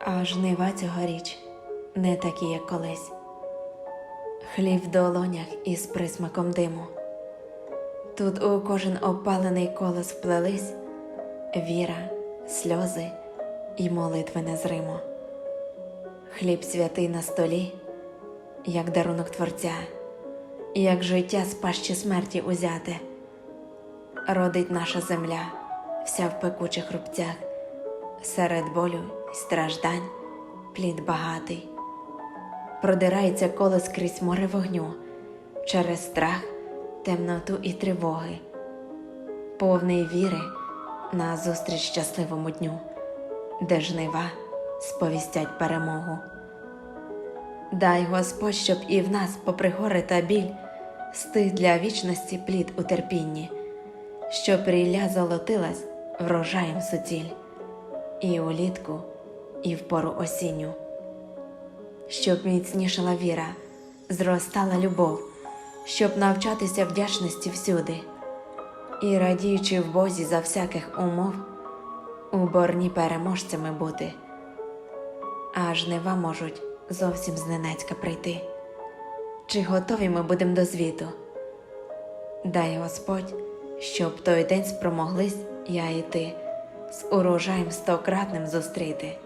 А жнива цьогоріч не такі, як колись. Хліб в долонях із присмаком диму. Тут у кожен опалений колос вплелись віра, сльози і молитви незримо. Хліб святий на столі, як дарунок Творця, як життя з пащі смерті узяте. Родить наша земля, вся в пекучих рубцях, серед болю страждань, плід багатий. Продирається колос крізь море вогню, через страх, темноту і тривоги, повний віри на зустріч щасливому дню, де жнива сповістять перемогу. Дай Господь, щоб і в нас, попри гори та біль, стиг для вічності плід у терпінні, щоб рілля золотилась врожаєм суціль, і улітку, і в пору осінню, щоб міцнішала віра, зростала любов, щоб навчатися вдячності всюди, і радіючи в Бозі за всяких умов, у борні переможцями бути а жнива можуть зовсім зненацька прийти. Чи готові ми будемо до звіту? Дай Господь, щоб той день спромоглись я і ти з урожаєм стократним зустріти.